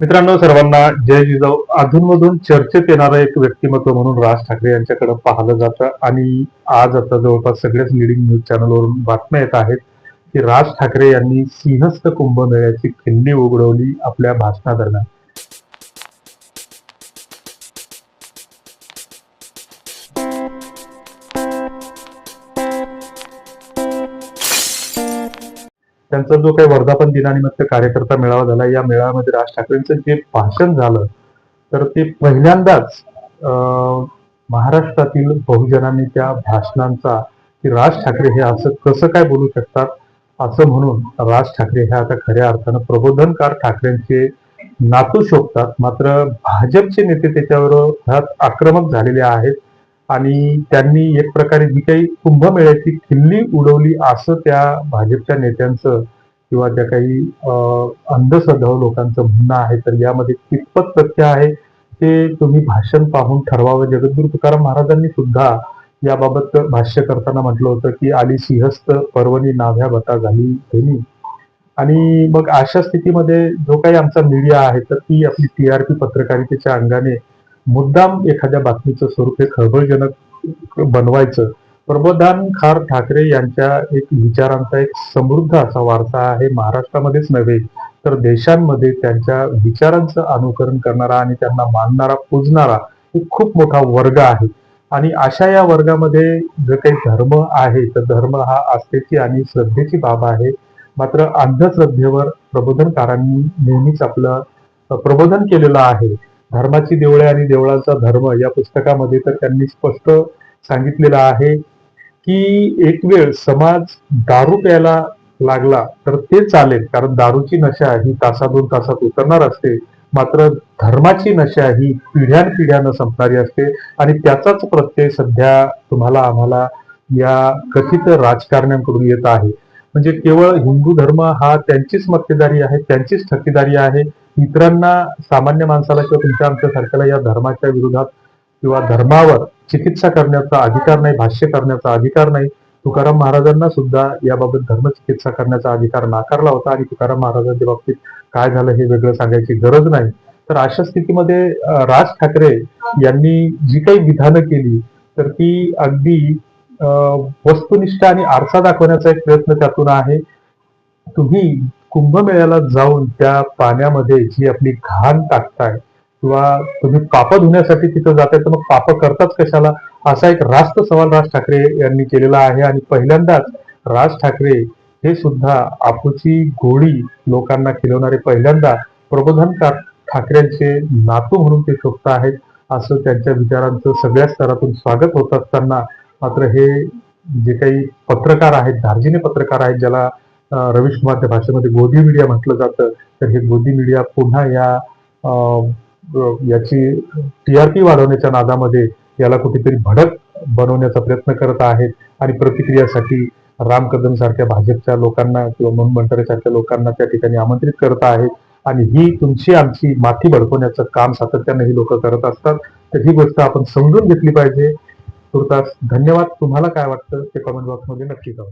मित्रांनो सर्वांना जय जिजाऊ. अधूनमधून चर्चेत येणारं एक व्यक्तिमत्व म्हणून राज ठाकरे यांच्याकडे पाहिलं जातं. आणि आज आता जवळपास सगळ्याच लिडिंग न्यूज चॅनलवरून बातम्या येत आहेत की राज ठाकरे यांनी सिंहस्थ कुंभमेळ्याची खिल्ली उघडवली आपल्या भाषणादरम्यान. त्यांचा जो काही वर्धापन दिनानिमित्त कार्यकर्ता मेळावा झाला या मेळाव्यामध्ये राज ठाकरेंचं जे भाषण झालं तर ते पहिल्यांदाच महाराष्ट्रातील बहुजनांनी त्या भाषणांचा की राज ठाकरे हे असं कसं काय बोलू शकतात असं म्हणून राज ठाकरे हे आता खऱ्या अर्थानं प्रबोधनकार ठाकरेंचे नातू शोधतात मात्र भाजपचे नेते त्याच्यावर आक्रमक झालेले आहेत. आणि त्यांनी एक प्रकारे जी काही कुंभमेळ्याची खिल्ली उडवली असं त्या भाजपच्या नेत्यांचं किंवा त्या काही अंधश्रद्धाव लोकांचं म्हणणं आहे तर यामध्ये कितपत तथ्य आहे ते तुम्ही भाषण पाहून ठरवावं जगद्गुरु तुकाराम महाराजांनी सुद्धा याबाबत भाष्य करताना म्हटलं होतं की आली सिंहस्थ पर्वणी नाभ्या बता झाली धनी. आणि मग अशा स्थितीमध्ये जो काही आमचा मीडिया आहे तर ती आपली टी आर पी पत्रकारितेच्या अंगाने मुद्दाम एखाद्या बातमीचं स्वरूप हे खळबळजनक बनवायचं. प्रबोधान खार ठाकरे यांच्या एक विचारांचा एक समृद्ध असा वारसा आहे. महाराष्ट्रामध्येच नव्हे तर देशांमध्ये त्यांच्या विचारांचं अनुकरण करणारा आणि त्यांना मानणारा पूजणारा एक खूप मोठा वर्ग आहे. आणि अशा या वर्गामध्ये जर काही धर्म आहे तर धर्म हा आस्थेची आणि श्रद्धेची बाब आहे. मात्र अंधश्रद्धेवर प्रबोधनकारांनी नेहमीच आपलं प्रबोधन केलेलं आहे. धर्माची देवळे आणि देवळाचा धर्म या पुस्तकामध्ये तर त्यांनी स्पष्ट सांगितलेलं आहे की एक वेळ समाज दारू प्यायला लागला तर ते चालेल कारण दारूची नशा ही तासा दोन तासात उतरणार असते. मात्र धर्माची नशा ही पिढ्यानपिढ्यानं संपणारी असते आणि त्याचाच प्रत्यय सध्या तुम्हाला आम्हाला या कथित राजकारण्यांकडून येत आहे. म्हणजे केवळ हिंदू धर्म हा त्यांचीच मक्तेदारी आहे त्यांचीच ठकेदारी आहे इतरांना सामान्य माणसाला किंवा तुमच्या आमच्या सारख्याला या धर्माच्या विरोधात किंवा धर्मावर चिकित्सा करण्याचा अधिकार नाही भाष्य करण्याचा अधिकार नाही तुकाराम महाराजांना सुद्धा याबाबत धर्मचिकित्सा करण्याचा अधिकार नाकारला होता आणि तुकाराम महाराजांच्या बाबतीत काय झालं हे वेगळं सांगायची गरज नाही. तर अशा स्थितीमध्ये राज ठाकरे यांनी जी काही विधानं केली तर ती अगदी वस्तुनिष्ठ आणि आरसा दाखवण्याचा एक प्रयत्न त्यातून आहे. तुम्ही कुंभमेळ्याला जाऊन त्या पाण्यामध्ये जी आपली घाण टाकताय किंवा तुम्ही पाप धुण्यासाठी तिथं जाताय तर मग पाप करताच कशाला? असा एक रास्त सवाल राज ठाकरे यांनी केलेला आहे आणि पहिल्यांदाच राज ठाकरे हे सुद्धा आपूची गोळी लोकांना खिलवणारे पहिल्यांदा प्रबोधनकार ठाकरेंचे नातू म्हणून ते शोभत आहेत असं त्यांच्या विचारांचं सगळ्या स्तरातून स्वागत होत असताना मात्र हे जे काही पत्रकार आहेत धार्जिने पत्रकार आहेत ज्याला रवीश कुमारच्या भाषेमध्ये गोदी मीडिया म्हटलं जातं. तर हे गोदी मीडिया पुन्हा या टी याची टीआरपी वाढवण्याच्या नादामध्ये याला कुठेतरी भडक बनवण्याचा प्रयत्न करत आहेत आणि प्रतिक्रियासाठी राम कदम सारख्या भाजपच्या लोकांना किंवा मनोज मंटरे सारख्या लोकांना त्या ठिकाणी आमंत्रित करत आहेत. आणि ही तुमची आमची माथी भडकवण्याचं काम सातत्याने ही लोक करत असतात. तर ही गोष्ट आपण समजून घेतली पाहिजे. तुर्तास धन्यवाद. तुम्हाला काय वाटतं ते कमेंट बॉक्समध्ये नक्की कळवा.